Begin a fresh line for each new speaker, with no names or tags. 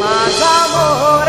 Mas amor